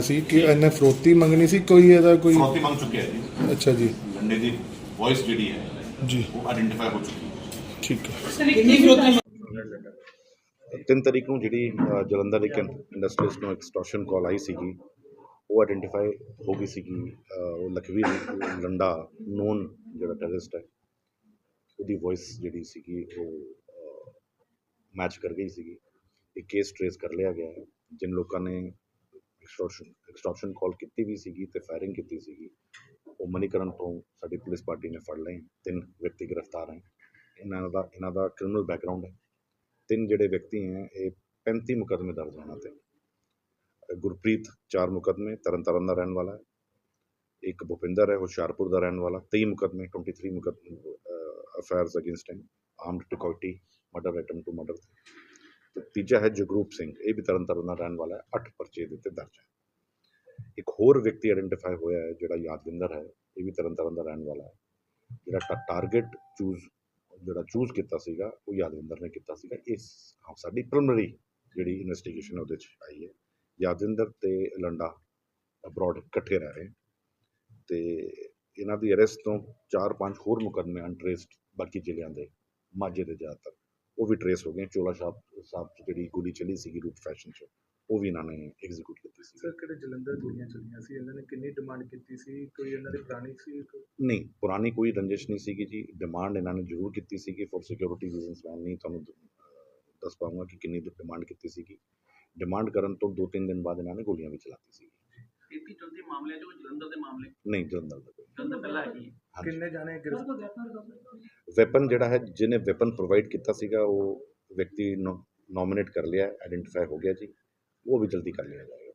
ਸੁਣਿਆ ਸੀ ਕਿ ਇਹਨੇ ਫਰੋਤੀ ਮੰਗਣੀ ਸੀ? ਕੋਈ ਇਹਦਾ ਕੋਈ ਫਰੋਤੀ ਮੰਗ ਚੁੱਕਿਆ ਜੀ। ਅੱਛਾ ਜੀ। ਲੰਡੇ ਦੀ ਵੌਇਸ ਜਿਹੜੀ ਹੈ ਜੀ। ਉਹ ਆਇਡੈਂਟੀਫਾਈ ਹੋ ਚੁੱਕੀ ਹੈ। ਠੀਕ ਹੈ। ਤਿੰਨ ਤਰੀਕ ਨੂੰ ਜਿਹੜੀ ਅ, ਜਲੰਧਰ ਇੱਕ ਇੰਡਸਟਰੀਜ਼ ਨੂੰ ਐਕਸਟੋਰਸ਼ਨ ਕਾਲ ਆਈ ਸੀਗੀ ਉਹ ਆਇਡੈਂਟੀਫਾਈ ਹੋ ਗਈ ਸੀਗੀ ਅ, ਉਹ ਲਖਵੀਰ ਲੰਡਾ ਨੋਨ ਜਿਹੜਾ ਟੈਰਰਿਸਟ ਹੈ ਉਹਦੀ ਵੌਇਸ ਜਿਹੜੀ ਸੀਗੀ ਉਹ ਮੈਚ ਕਰ ਗਈ ਸੀਗੀ। ਇਹ ਕੇਸ ਟ੍ਰੇਸ ਕਰ ਲਿਆ ਗਿਆ ਹੈ ਜਿਨ ਲੋਕਾਂ ਨੇ ਐਕਸਟੋਰਸ਼ਨ ਐਕਸਟੋਰਸ਼ਨ ਕਾਲ ਕੀਤੀ ਵੀ ਸੀਗੀ ਤੇ ਫਾਇਰਿੰਗ ਕੀਤੀ ਸੀਗੀ। ਉਹ ਮਨੀਕਰਨ ਤੋਂ ਸਾਡੀ ਪੁਲਿਸ ਪਾਰਟੀ ਨੇ ਫੜ ਲਏ ਤਿੰਨ ਵਿਅਕਤੀ ਗ੍ਰਿਫਤਾਰ ਹੈ। ਇਹਨਾਂ ਦਾ ਇਹਨਾਂ ਦਾ ਕ੍ਰਿਮੀਨਲ ਬੈਕਗ੍ਰਾਉਂਡ ਹੈ। ਤਿੰਨ ਜਿਹੜੇ ਵਿਅਕਤੀ ਹੈ, ਇਹ 35 ਮੁਕੱਦਮੇ ਦਰਜ ਹੋਣਾ ਤੇ ਗੁਰਪ੍ਰੀਤ ਚਾਰ ਮੁਕੱਦਮੇ, ਤਰਨਤਾਰਨ ਦਾ ਰਹਿਣ ਵਾਲਾ ਹੈ। ਇੱਕ ਭੁਪਿੰਦਰ ਹੈ ਹੁਸ਼ਿਆਰਪੁਰ ਦਾ ਰਹਿਣ ਵਾਲਾ। 23 ਮੁਕੱਦਮੇ 23 ਮੁਕੱਦਮੇ FIRs against him armed dacoity murder attempt to murder ਤੇ ਤੀਜਾ ਹੈ ਜਗਰੂਪ ਸਿੰਘ, ਇਹ ਵੀ ਤਰਨਤਾਰਨ ਦਾ ਰਹਿਣ ਵਾਲਾ ਹੈ 8 ਪਰਚੇ ਦੇ ਉੱਤੇ ਦਰਜ ਹੈ। ਇੱਕ ਹੋਰ ਵਿਅਕਤੀ ਆਇਡੈਂਟੀਫਾਈ ਹੋਇਆ ਹੈ, ਜਿਹੜਾ ਯਾਦਵਿੰਦਰ ਹੈ, ਇਹ ਵੀ ਤਰਨਤਾਰਨ ਦਾ ਰਹਿਣ ਵਾਲਾ ਹੈ। ਜਿਹੜਾ ਟਾਰਗੇਟ ਚੂਜ਼ ਜਿਹੜਾ ਚੂਜ਼ ਕੀਤਾ ਸੀਗਾ, ਉਹ ਯਾਦਵਿੰਦਰ ਨੇ ਕੀਤਾ ਸੀਗਾ। ਇਸ ਸਾਡੀ ਪ੍ਰੀਲਿਮਿਨਰੀ ਜਿਹੜੀ ਇਨਵੈਸਟੀਗੇਸ਼ਨ ਉਹਦੇ ਚ ਆਈ ਹੈ। ਯਾਦਵਿੰਦਰ ਤੇ ਲੰਡਾ ਅਬਰੋਡ ਇਕੱਠੇ ਰਹਿ ਰਹੇ ਤੇ ਇਹਨਾਂ ਦੀ ਅਰੈਸਟ ਤੋਂ 4-5 ਹੋਰ ਮੁਕੱਦਮੇ ਅਨਟ੍ਰੇਸਡ ਬਾਕੀ ਜ਼ਿਲ੍ਹਿਆਂ ਦੇ, ਮਾਝੇ ਦੇ ਜ਼ਿਆਦਾਤਰ। ਉਹ ਵੀ ਟ੍ਰੇਸ ਹੋ ਗਏ ਚੋਲਾ ਸਾਹਿਬ ਸਾਹਿਬ 'ਚ ਜਿਹੜੀ ਗੋਲੀ ਚੱਲੀ ਸੀਗੀ ਰੂਟ ਫੈਸ਼ਨ 'ਚ ਉਹ ਵੀ ਇਹਨਾਂ ਨੇ ਐਗਜ਼ੀਕਿਊਟ ਕੀਤੀ ਸੀ ਸਰ ਕਿਹੜੇ ਜਲੰਧਰ ਗੋਲੀਆਂ ਚੱਲੀਆਂ ਸੀ? ਇਹਨਾਂ ਨੇ ਕਿੰਨੀ ਡਿਮਾਂਡ ਕੀਤੀ ਸੀ? ਕੋਈ ਇਹਨਾਂ ਦੀ ਪੁਰਾਣੀ ਸੀ ਕੋਈ ਨਹੀਂ ਪੁਰਾਣੀ ਕੋਈ ਰੰਜਿਸ਼ ਨਹੀਂ ਸੀਗੀ ਜੀ। ਡਿਮਾਂਡ ਇਹਨਾਂ ਨੇ ਜ਼ਰੂਰ ਕੀਤੀ ਸੀਗੀ। ਫॉर ਸਿਕਿਉਰਿਟੀ ਰੀਜ਼ਨਸ ਮੈਂ ਨਹੀਂ ਤੁਹਾਨੂੰ ਦੱਸ ਪਾਉਂਗਾ ਕਿ ਕਿੰਨੀ ਡਿਮਾਂਡ ਕੀਤੀ ਸੀਗੀ। ਡਿਮਾਂਡ ਕਰਨ ਤੋਂ 2-3 ਦਿਨ ਬਾਅਦ ਇਹਨਾਂ ਨੇ ਗੋਲੀਆਂ ਵੀ ਚਲਾਤੀ ਸੀ ਪੀਪੀ ਚੌਂਤੀ ਮਾਮਲੇ ਜੋ ਜਲੰਧਰ ਦੇ ਮਾਮਲੇ? ਨਹੀਂ ਜਲੰਧਰ ਦਾ ਕੋਈ। ਜਲੰਧਰ ਪਹਿਲਾਂ ਹਾਂਜੀ ਕਿੰਨੇ ਜਾਣੇ ਗ੍ਰਿਫਤਾਰ ਵੈਪਨ ਜਿਹੜਾ ਹੈ, ਜਿਹਨੇ ਵੈਪਨ ਪ੍ਰੋਵਾਈਡ ਕੀਤਾ ਸੀਗਾ, ਉਹ ਵਿਅਕਤੀ ਨੋਮੀਨੇਟ ਕਰ ਲਿਆ ਆਇਡੈਂਟੀਫਾਈ ਹੋ ਗਿਆ ਜੀ, ਉਹ ਵੀ ਜਲਦੀ ਕਰ ਲਿਆ ਜਾਏਗਾ।